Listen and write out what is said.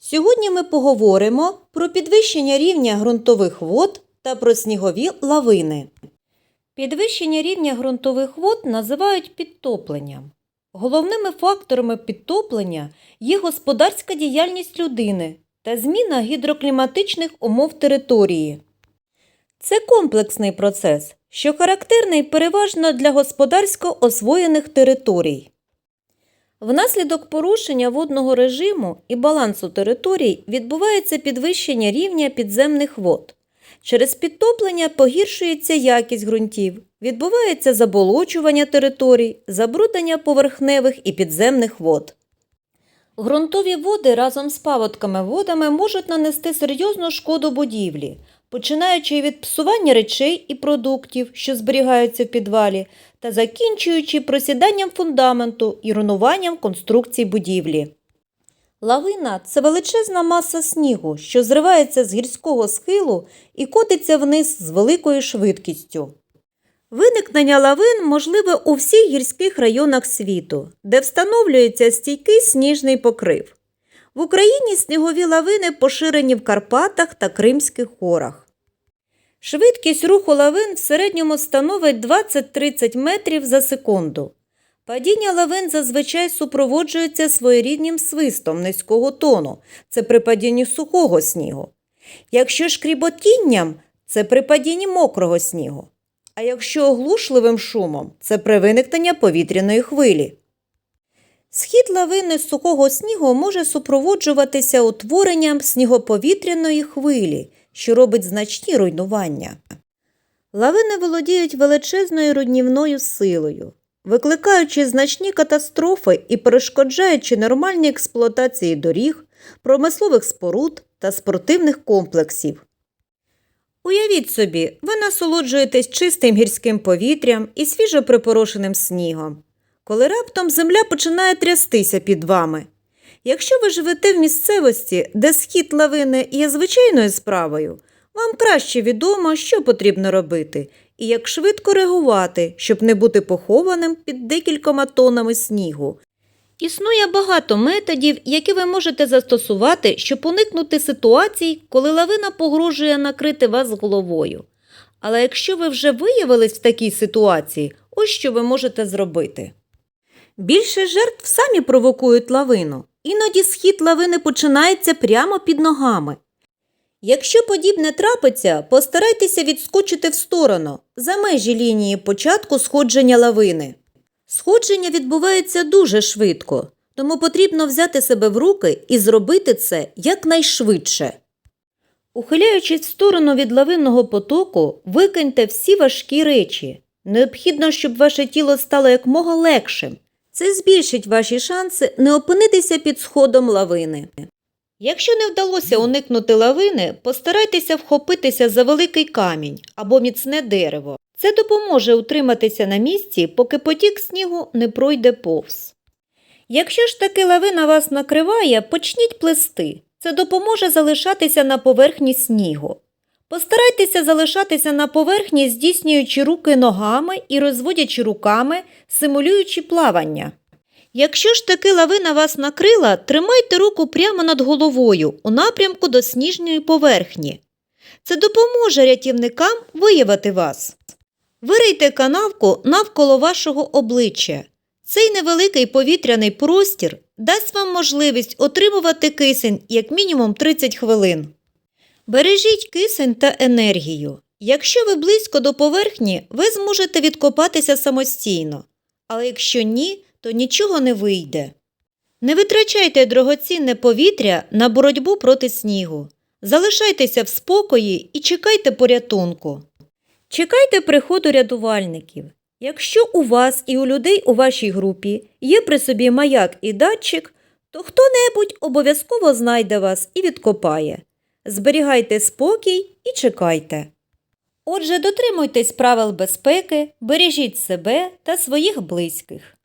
Сьогодні ми поговоримо про підвищення рівня ґрунтових вод та про снігові лавини. Підвищення рівня ґрунтових вод називають підтопленням. Головними факторами підтоплення є господарська діяльність людини та зміна гідрокліматичних умов території. Це комплексний процес, що характерний переважно для господарсько освоєних територій. Внаслідок порушення водного режиму і балансу територій відбувається підвищення рівня підземних вод. Через підтоплення погіршується якість ґрунтів, відбувається заболочування територій, забруднення поверхневих і підземних вод. Ґрунтові води разом з паводками водами можуть нанести серйозну шкоду будівлі, починаючи від псування речей і продуктів, що зберігаються в підвалі, та закінчуючи просіданням фундаменту і руйнуванням конструкцій будівлі. Лавина це величезна маса снігу, що зривається з гірського схилу і котиться вниз з великою швидкістю. Виникнення лавин можливе у всіх гірських районах світу, де встановлюється стійкий сніжний покрив. В Україні снігові лавини поширені в Карпатах та Кримських горах. Швидкість руху лавин в середньому становить 20-30 метрів за секунду. Падіння лавин зазвичай супроводжується своєрідним свистом низького тону це при падінні сухого снігу. Якщо шкріботінням це при падінні мокрого снігу. А якщо оглушливим шумом це при виникненні повітряної хвилі. Схід лавини з сухого снігу може супроводжуватися утворенням снігоповітряної хвилі, що робить значні руйнування. Лавини володіють величезною руйнівною силою, викликаючи значні катастрофи і перешкоджаючи нормальній експлуатації доріг, промислових споруд та спортивних комплексів. Уявіть собі, ви насолоджуєтесь чистим гірським повітрям і свіжо припорошеним снігом, коли раптом земля починає трястися під вами. Якщо ви живете в місцевості, де схід лавини є звичайною справою, вам краще відомо, що потрібно робити і як швидко реагувати, щоб не бути похованим під декількома тонами снігу. Існує багато методів, які ви можете застосувати, щоб уникнути ситуацій, коли лавина погрожує накрити вас головою. Але якщо ви вже виявились в такій ситуації, ось що ви можете зробити. Більше жертв самі провокують лавину. Іноді схід лавини починається прямо під ногами. Якщо подібне трапиться, постарайтеся відскочити в сторону за межі лінії початку сходження лавини. Сходження відбувається дуже швидко, тому потрібно взяти себе в руки і зробити це якнайшвидше. Ухиляючись в сторону від лавинного потоку, викиньте всі важкі речі. Необхідно, щоб ваше тіло стало якмога легшим. Це збільшить ваші шанси не опинитися під сходом лавини. Якщо не вдалося уникнути лавини, постарайтеся вхопитися за великий камінь або міцне дерево. Це допоможе утриматися на місці, поки потік снігу не пройде повз. Якщо ж таки лавина вас накриває, почніть плести. Це допоможе залишатися на поверхні снігу. Постарайтеся залишатися на поверхні, здійснюючи руки ногами і розводячи руками, симулюючи плавання. Якщо ж таки лавина вас накрила, тримайте руку прямо над головою у напрямку до сніжної поверхні. Це допоможе рятівникам виявити вас. Вирийте канавку навколо вашого обличчя. Цей невеликий повітряний простір дасть вам можливість отримувати кисень як мінімум 30 хвилин. Бережіть кисень та енергію. Якщо ви близько до поверхні, ви зможете відкопатися самостійно, але якщо ні, то нічого не вийде. Не витрачайте дорогоцінне повітря на боротьбу проти снігу. Залишайтеся в спокої і чекайте порятунку. Чекайте приходу рятувальників. Якщо у вас і у людей у вашій групі є при собі маяк і датчик, то хто-небудь обов'язково знайде вас і відкопає. Зберігайте спокій і чекайте. Отже, дотримуйтесь правил безпеки, бережіть себе та своїх близьких.